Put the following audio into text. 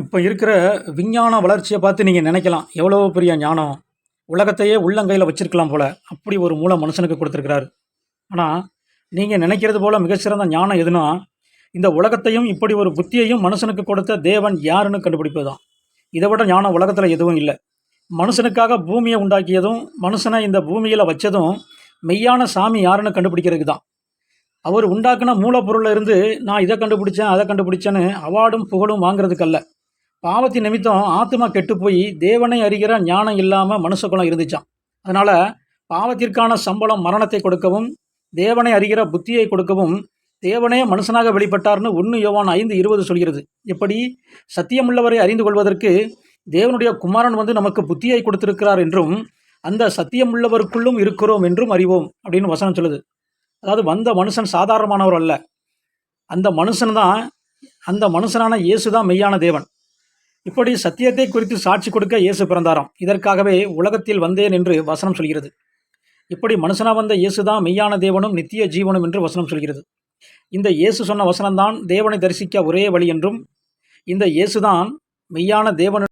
இப்போ இருக்கிற விஞ்ஞான வளர்ச்சியை பார்த்து நீங்கள் நினைக்கலாம் எவ்வளோ பெரிய ஞானம். உலகத்தையே உள்ளங்கையில் வச்சிருக்கலாம் போல அப்படி ஒரு மூளை மனுஷனுக்கு கொடுத்துருக்கிறாரு. ஆனால் நீங்கள் நினைக்கிறது போல் மிகச்சிறந்த ஞானம் எதுனா இந்த உலகத்தையும் இப்படி ஒரு புத்தியையும் மனுஷனுக்கு கொடுத்த தேவன் யாருன்னு கண்டுபிடிப்பது தான் இதை விட ஞானம் உலகத்தில் எதுவும் இல்லை. மனுஷனுக்காக பூமியை உண்டாக்கியதும் மனுஷனை இந்த பூமியில் வச்சதும் மெய்யான சாமி யாருன்னு கண்டுபிடிக்கிறதுக்கு தான் அவர் உண்டாக்குன மூலப்பொருளில் இருந்து நான் இதை கண்டுபிடிச்சேன் அதை கண்டுபிடிச்சேன்னு அவார்டும் புகழும் வாங்குறதுக்கல்ல பாவத்தின் நிமித்தம் ஆத்மா கெட்டு போய் தேவனை அறிகிற ஞானம் இல்லாமல் மனுஷகுலம் இருந்துச்சான் அதனால் பாவத்திற்கான சம்பளம் மரணத்தை கொடுக்கவும் தேவனை அறிகிற புத்தியை கொடுக்கவும் தேவனே மனுஷனாக வெளிப்பட்டார்னு ஒன்று யோவான் ஐந்து இருபது சொல்கிறது. எப்படி? சத்தியமுள்ளவரை அறிந்து கொள்வதற்கு தேவனுடைய குமாரன் வந்து நமக்கு புத்தியை கொடுத்திருக்கிறார் என்றும் அந்த சத்தியமுள்ளவருக்குள்ளும் இருக்கிறோம் என்றும் அறிவோம் அப்படின்னு வசனம் சொல்லுது. அதாவது வந்த மனுஷன் சாதாரணமானவர் அல்ல. அந்த மனுஷன் தான் அந்த மனுஷனான இயேசு தான் மெய்யான தேவன். இப்படி சத்தியத்தை குறித்து சாட்சி கொடுக்க இயேசு பிறந்தாராம். இதற்காகவே உலகத்தில் வந்தேன் என்று வசனம் சொல்கிறது. இப்படி மனுஷனா வந்த இயேசு தான் மெய்யான தேவனும் நித்திய ஜீவனும் என்று வசனம் சொல்கிறது. இந்த இயேசு சொன்ன வசனம்தான் தேவனை தரிசிக்க ஒரே வழி என்றும் இந்த இயேசுதான் மெய்யான தேவன்